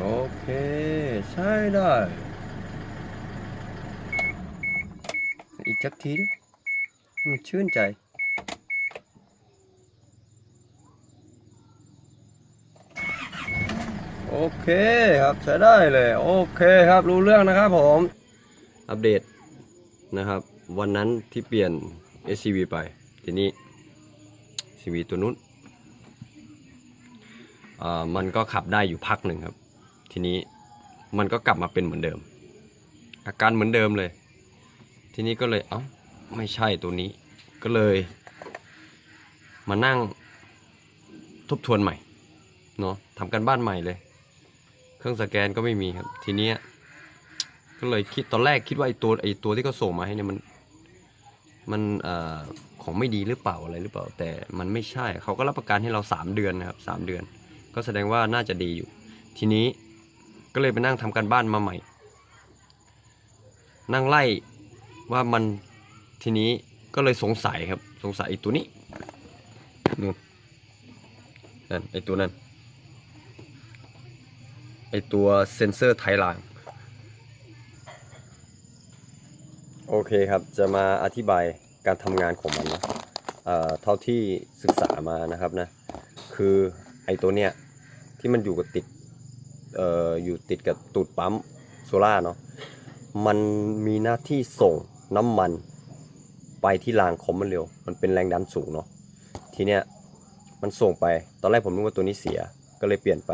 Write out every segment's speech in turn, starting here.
โอเค ใช่ได้ อีกจักทีดิให้มันชื่นใจโอเคครับใช้ได้เลยโอเคครับรู้เรื่องนะครับผมอัปเดตนะครับ วันนั้นที่เปลี่ยน SCV ไป ทีนี้ CV ตัวนู้นอ่ามันก็ขับได้อยู่พักหนึ่งครับ ทีนี้มันก็กลับมาเป็นเหมือนเดิม อาการเหมือนเดิมเลย ทีนี้ก็เลยเอ้าไม่ใช่ตัวนี้ก็เลย มานั่งทบทวนใหม่เนาะทำกันบ้านใหม่เลย เครื่องสแกนก็ไม่มีครับ ทีเนี้ยก็เลยคิดตอนแรกคิดว่าไอ้ตัวไอ้ตัวที่เขาส่งมาให้เนี่ยมันมันเอ่อของไม่ดีหรือเปล่าอะไรหรือเปล่า แต่มันไม่ใช่เขาก็รับประกันให้เราสามเดือนนะครับสามเดือน ก็แสดงว่าน่าจะดีอยู่ ทีนี้ ก็เลยไปนั่งทำการบ้านมาใหม่ นั่งไล่ว่ามันทีนี้ก็เลยสงสัยครับ สงสัยไอ้ตัวนี้นู่นนั่นไอ้ตัวนั้นไอตัวเซนเซอร์ไทยลางโอเคครับจะมาอธิบายการทำงานของมันนะเอ่อเท่าที่ศึกษามานะครับนะคือไอตัวเนี้ยที่มันอยู่กับติด เอ่ออยู่ติดกับตูดปั๊มโซล่าเนาะมันมีหน้าที่ส่งน้ำมันไปที่รางคอมมันเร็ว มันเป็นแรงดันสูงเนาะทีเนี้ยมันส่งไปตอนแรกผมนึกว่าตัวนี้เสียก็เลยเปลี่ยนไป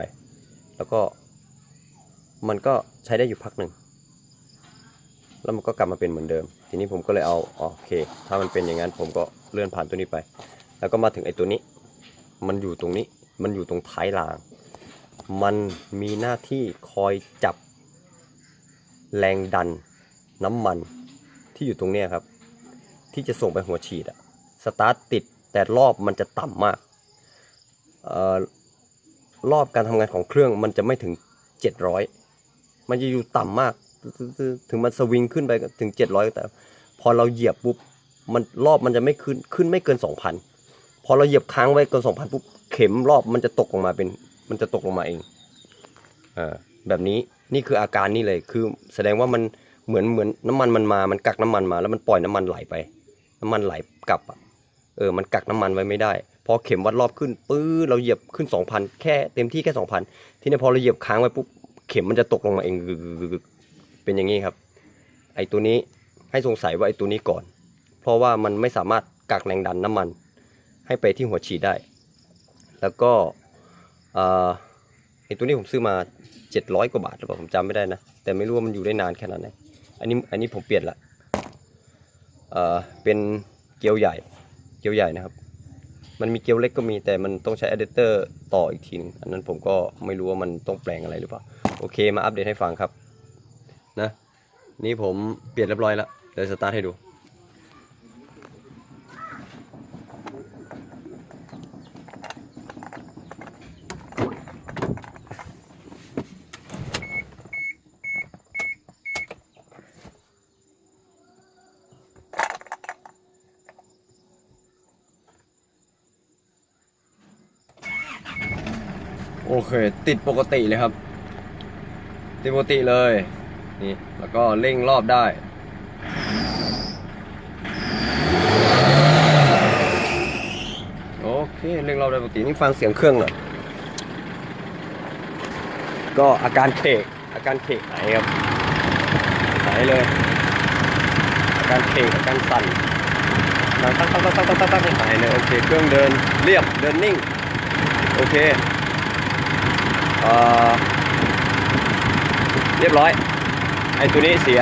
แล้วก็มันก็ใช้ได้อยู่พักหนึ่งแล้วมันก็กลับมาเป็นเหมือนเดิม ทีนี้ผมก็เลยเอาอ๋อโอเค ถ้ามันเป็นอย่างนั้นผมก็เลื่อนผ่านตัวนี้ไป แล้วก็มาถึงไอ้ตัวนี้ มันอยู่ตรงนี้มันอยู่ตรงท้ายราง มันมีหน้าที่คอยจับแรงดันน้ำมันที่อยู่ตรงนี้ครับ ที่จะส่งไปหัวฉีดอะสตาร์ทติดแต่รอบมันจะต่ำมากออรอบการทำงานของเครื่องมันจะไม่ถึง 700 มันจะอยู่ต่ำมาก ถึงมันสวิงขึ้นไปถึง 700 แต่ พอเราเหยียบปุ๊บมันรอบมันจะไม่ขึ้นขึ้นไม่เกิน 2,000 พอเราเหยียบค้างไว้เกิน 2,000ปุ๊บเข็มรอบมันจะตกลงมาเป็น มันจะตกลงมาเองอ่าแบบนี้นี่คืออาการนี่เลยคือแสดงว่ามันเหมือนเหมือนน้ำมันมันมา มันกักน้ำมันมา แล้วมันปล่อยน้ำมันไหลไป น้ำมันไหลกลับเออมันกักน้ำมันไว้ไม่ได้พอเข็มวัดรอบขึ้นปื้อเราเหยียบขึ้น 2,000 แค่เต็มที่แค่2,000 ทีนี้พอเราเหยียบค้างไว้ปุ๊บเข็มมันจะตกลงมาเองเป็นอย่างนี้ครับ ไอ้ตัวนี้ให้สงสัยว่าไอ้ตัวนี้ก่อน เพราะว่ามันไม่สามารถกักแรงดันน้ำมัน ให้ไปที่หัวฉีดได้ แล้วก็ ไอตัวนี้ผมซื้อมา 700 กว่าบาทหรือเปล่าผมจำไม่ได้นะ แต่ไม่รู้ว่ามันอยู่ได้นานแค่นั้นไหนอันนี้อันนี้ผมเปลี่ยนละเอ่อเป็นเกลียวใหญ่เกลียวใหญ่นะครับ มันมีเกลียวเล็กก็มีแต่มันต้องใช้อะแดปเตอร์ต่ออีกทีนึงอันนั้นผมก็ไม่รู้ว่ามันต้องแปลงอะไรหรือเปล่าโอเคมาอัปเดตให้ฟังครับนะนี่ผมเปลี่ยนเรียบร้อยแล้วเดี๋ยวสตาร์ทให้ดู โอเค ติดปกติเลยครับ ติดปกติเลย นี่ แล้วก็เร่งรอบได้โอเคเร่งรอบได้ปกตินี่ฟังเสียงเครื่องหน่อยก็อาการเคกอาการเคกหายครับหายเลย อาการเคกอาการสั่นตั้งตั้งตั้งตั้งตั้งตั้งตั้งหายเลยโอเคเครื่องเดินเรียบเดินนิ่ง โอเค เรียบร้อยไอ้ตัวนี้เสีย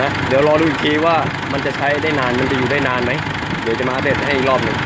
นะเดี๋ยวรอดูอีกทีว่ามันจะใช้ได้นานมันจะอยู่ได้นานไหมเดี๋ยวจะมาอัปเดตให้อีกรอบหนึ่ง